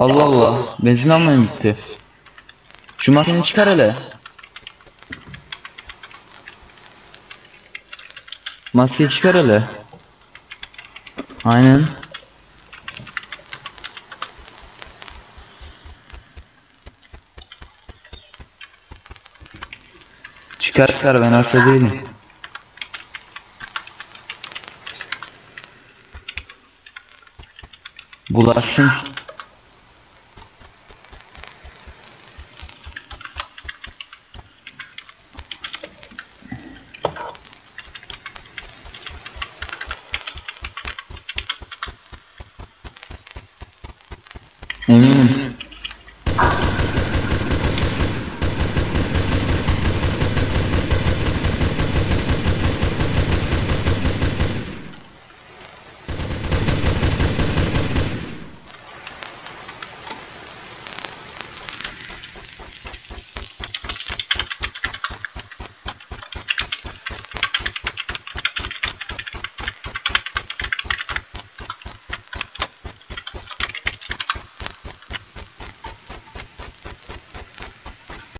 Allah Allah. Benzin almaya mı gitti? Şu makineyi çıkar hele. Maskeyi çıkar hele. Aynen. Çıkar çıkar ben hasta değilim. Bulaşsın. 嗯。